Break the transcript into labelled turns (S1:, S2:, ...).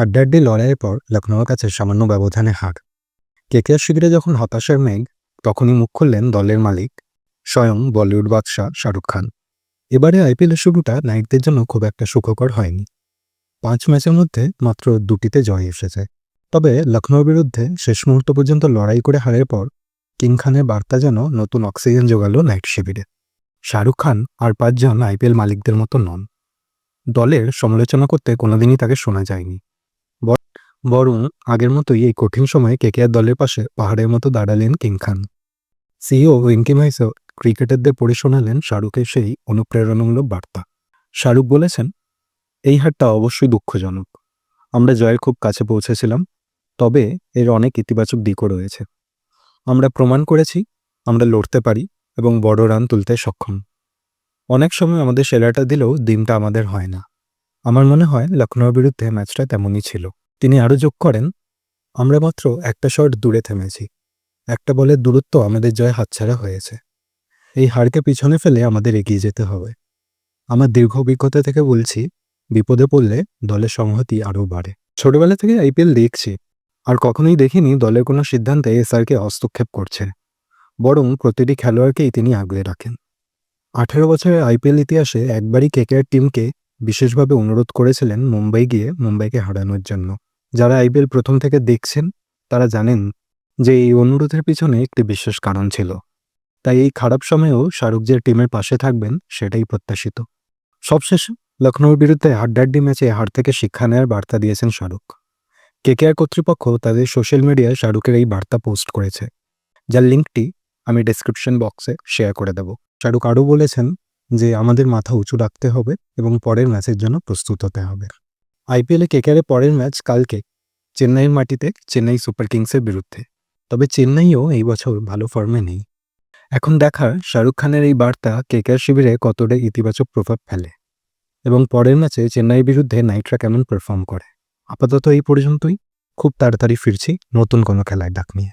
S1: হাড্ডাহাড্ডি লড়াইয়ের পর লখনৌয়ের কাছে সামান্য ব্যবধানে হার। কেকেআর শিবিরে যখন হতাশার মেঘ, তখনই মুখ খুললেন দলের মালিক, স্বয়ং বলিউড বাদশাহ শাহরুখ খান। এবারে আইপিএলের শুরুটা নাইটদের জন্য খুব একটা সুখকর হয়নি। পাঁচ ম্যাচের মধ্যে মাত্র দুটিতে জয় এসেছে। তবে লখনৌর বিরুদ্ধে শেষ মুহূর্ত পর্যন্ত লড়াই করে হারের পর কিং খানের বার্তা যেন নতুন অক্সিজেন জোগালো নাইট শিবিরে। শাহরুখ খান আর পাঁচজন আইপিএল মালিকদের মতো নন। দলের সমালোচনা করতে কোনোদিনই তাকে শোনা যায়নি। বরং আগের মতোই এই কঠিন সময়ে কেকেআর দলের পাশে পাহাড়ের মতো দাঁড়ালেন কিং খান। সিইও ওয়েঙ্কি মাইসো ক্রিকেটারদের পড়ে শোনালেন শাহরুখের সেই অনুপ্রেরণামূলক বার্তা। শাহরুখ বলেছেন, এই হারটা অবশ্যই দুঃখজনক। আমরা জয়ের খুব কাছে পৌঁছেছিলাম, তবে এর অনেক ইতিবাচক দিকও রয়েছে। আমরা প্রমাণ করেছি, আমরা লড়তে পারি এবং বড় রান তুলতে সক্ষম। অনেক সময় আমাদের সেরাটা দিলেও দিনটা আমাদের হয় না। আমার মনে হয় লখনৌর বিরুদ্ধে ম্যাচটা তেমনই ছিল। তিনি আরও যোগ করেন, আমরা মাত্র একটা শট দূরে থেমেছি। একটা বলের দূরত্ব আমাদের জয় হাতছাড়া হয়েছে। এই হারকে পিছনে ফেলে আমাদের এগিয়ে যেতে হবে। আমার দীর্ঘ অভিজ্ঞতা থেকে বলছি, বিপদে পড়লে দলের সংহতি আরও বাড়ে। ছোটবেলা থেকে আইপিএল দেখছি, আর কখনোই দেখিনি দলের কোনো সিদ্ধান্তে এসআরকে হস্তক্ষেপ করছে, বরং প্রতিটি খেলোয়াড়কেই তিনি আগলে রাখেন। আঠেরো বছরের আইপিএল ইতিহাসে একবারই কেকেআর টিমকে বিশেষভাবে অনুরোধ করেছিলেন মুম্বাই গিয়ে মুম্বাইকে হারানোর জন্য। যারা আইপিএল প্রথম থেকে দেখছেন, তারা জানেন যে এই অনুরোধের পিছনে একটি বিশেষ কারণ ছিল। তাই এই খারাপ সময়েও শাহরুখ যে টিমের পাশে থাকবেন, সেটাই প্রত্যাশিত। সবশেষে লখনৌর বিরুদ্ধে হাড্ডাড্ডি ম্যাচে হার থেকে শিক্ষা নেওয়ার বার্তা দিয়েছেন শাহরুখ। কেকেআর কর্তৃপক্ষ তাদের সোশ্যাল মিডিয়ায় শাহরুখের এই বার্তা পোস্ট করেছে। যার লিঙ্কটি আমি ডেসক্রিপশন বক্সে শেয়ার করে দেব। শাহরুখ আরও বলেছেন যে আমাদের মাথা উঁচু রাখতে হবে এবং পরের ম্যাচের জন্য প্রস্তুত হতে হবে। আইপিএলে কেকেআরের পরের ম্যাচ কালকে চেন্নাইয়ের মাটিতে চেন্নাই সুপার কিংসের বিরুদ্ধে। তবে চেন্নাইও এই বছর ভালো ফর্মে নেই। এখন দেখার শাহরুখ খানের এই বার্তা কেকেআর শিবিরে কতটা ইতিবাচক প্রভাব ফেলে এবং পরের ম্যাচে চেন্নাইয়ের বিরুদ্ধে নাইটরা কেমন পারফর্ম করে। আপাতত এই পর্যন্তই। খুব তাড়াতাড়ি ফিরছি নতুন কোনো খেলায় ডাক নিয়ে।